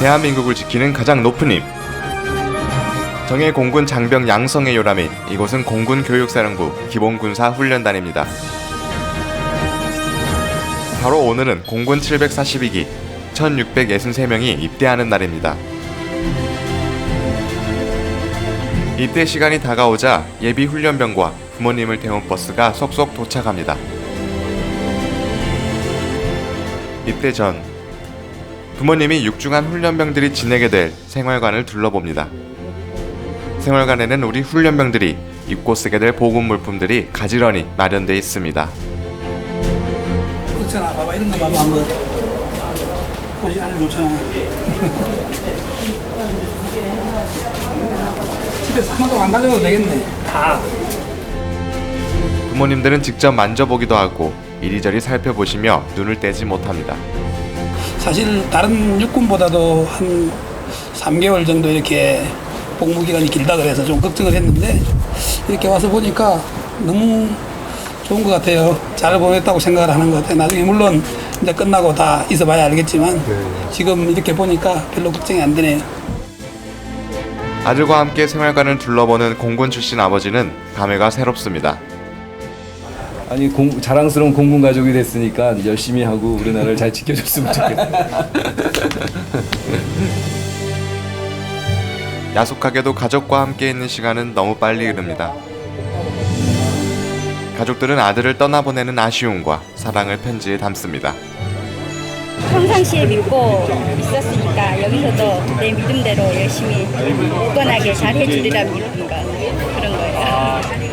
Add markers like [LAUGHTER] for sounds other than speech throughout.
대한민국을 지키는 가장 높은 힘. 정예 공군 장병 양성의 요람인 이곳은 공군 교육사령부 기본군사 훈련단입니다. 바로 오늘은 공군 742기 1663명이 입대하는 날입니다. 입대 시간이 다가오자 예비 훈련병과 부모님을 태운 버스가 속속 도착합니다. 입대 전 부모님이 육중한 훈련병들이 지내게 될 생활관을 둘러봅니다. 생활관에는 우리 훈련병들이 입고 쓰게 될 보급 물품들이 가지런히 마련돼 있습니다. 그렇잖아. 봐봐 이런 거 봐봐 한번. 보지 안에 놓잖아. 집에서 하나도 안 가져도 되겠네. 다. 부모님들은 직접 만져보기도 하고 이리저리 살펴보시며 눈을 떼지 못합니다. 사실 다른 육군보다도 한 3개월 정도 이렇게 복무 기간이 길다 그래서 좀 걱정을 했는데 이렇게 와서 보니까 너무 좋은 것 같아요. 잘 보냈다고 생각을 하는 것 같아요. 나중에 물론 이제 끝나고 다 있어봐야 알겠지만 지금 이렇게 보니까 별로 걱정이 안 되네요. 아들과 함께 생활관을 둘러보는 공군 출신 아버지는 감회가 새롭습니다. 아니 공, 자랑스러운 공군 가족이 됐으니까 열심히 하고 우리나라를 잘 지켜줬으면 좋겠어요. [LAUGHS] 야속하게도 가족과 함께 있는 시간은 너무 빨리 흐릅니다. 가족들은 아들을 떠나보내는 아쉬움과 사랑을 편지에 담습니다. 평상시에 믿고 있었으니까 여기서도 내 믿음대로 열심히 굳건하게 잘 해주리라 믿는 거 그런 거예요.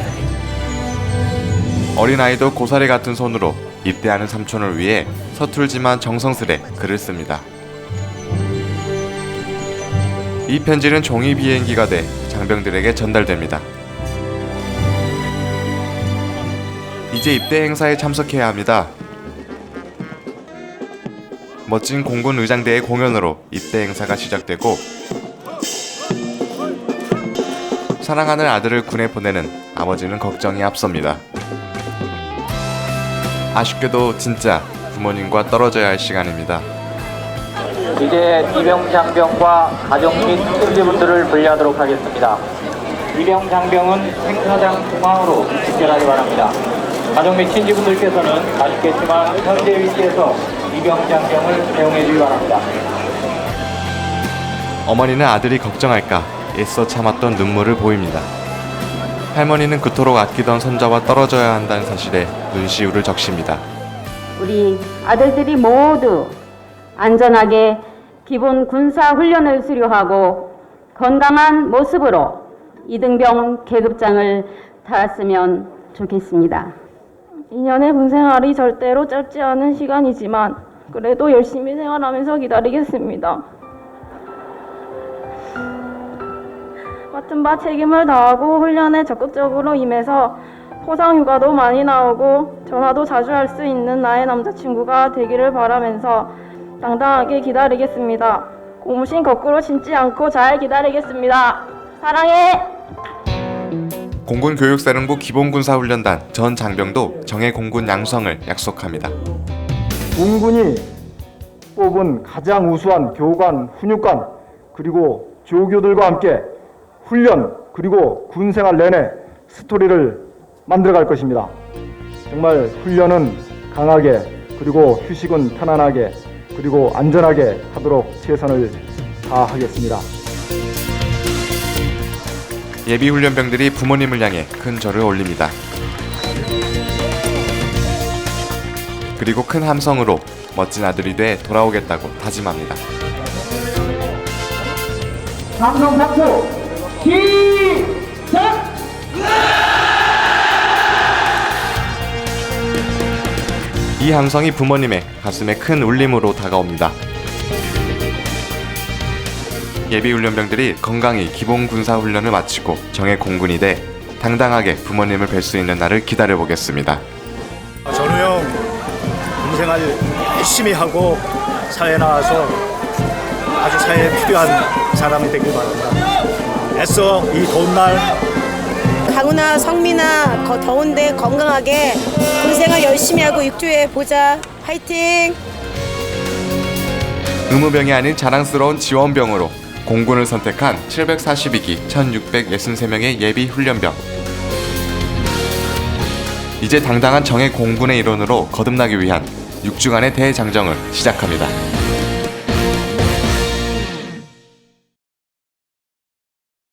어린아이도 고사리 같은 손으로 입대하는 삼촌을 위해 서툴지만 정성스레 글을 씁니다. 이 편지는 종이 비행기가 돼 장병들에게 전달됩니다. 이제 입대 행사에 참석해야 합니다. 멋진 공군 의장대의 공연으로 입대 행사가 시작되고 사랑하는 아들을 군에 보내는 아버지는 걱정이 앞섭니다. 아쉽게도 진짜 부모님과 떨어져야 할 시간입니다. 이제 이병 장병과 가족 및 형제분들을 분리하도록 하겠습니다. 이병 장병은 행사장 중앙으로 집결하기 바랍니다. 가족 및 친지분들께서는 아쉽겠지만 현재 위치에서 이병 장병을 대용해 주기 바랍니다. 어머니는 아들이 걱정할까 애써 참았던 눈물을 보입니다. 할머니는 그토록 아끼던 손자와 떨어져야 한다는 사실에 눈시울을 적십니다. 우리 아들들이 모두 안전하게 기본 군사 훈련을 수료하고 건강한 모습으로 이등병 계급장을 달았으면 좋겠습니다. 2년의 군 생활이 절대로 짧지 않은 시간이지만 그래도 열심히 생활하면서 기다리겠습니다. 맡은 바 책임을 다하고 훈련에 적극적으로 임해서 포상 휴가도 많이 나오고 전화도 자주 할 수 있는 나의 남자친구가 되기를 바라면서 당당하게 기다리겠습니다. 고무신 거꾸로 신지 않고 잘 기다리겠습니다. 사랑해! 공군 교육사령부 기본군사훈련단 전 장병도 정예 공군 양성을 약속합니다. 공군이 뽑은 가장 우수한 교관, 훈육관, 그리고 조교들과 함께 훈련, 그리고 군 생활 내내 스토리를 만들어갈 것입니다. 정말 훈련은 강하게, 그리고 휴식은 편안하게, 그리고 안전하게 하도록 최선을 다하겠습니다. 예비 훈련병들이 부모님을 향해 큰 절을 올립니다. 그리고 큰 함성으로 멋진 아들이 돼 돌아오겠다고 다짐합니다. 이 함성이 부모님의 가슴에 큰 울림으로 다가옵니다. 예비 훈련병들이 건강히 기본 군사 훈련을 마치고 정예 공군이 돼 당당하게 부모님을 뵐 수 있는 날을 기다려 보겠습니다. 전우 형 군생활 열심히 하고 사회에 나와서 아주 사회에 필요한 사람이 되길 바랍니다. 애써 이 더운 날 강훈아, 성민아, 거- 더운데 건강하게 군생활 열심히 하고 육주에 보자. 화이팅! 의무병이 아닌 자랑스러운 지원병으로 공군을 선택한 742기 1663명의 예비 훈련병. 이제 당당한 정예 공군의 일원으로 거듭나기 위한 6주간의 대장정을 시작합니다.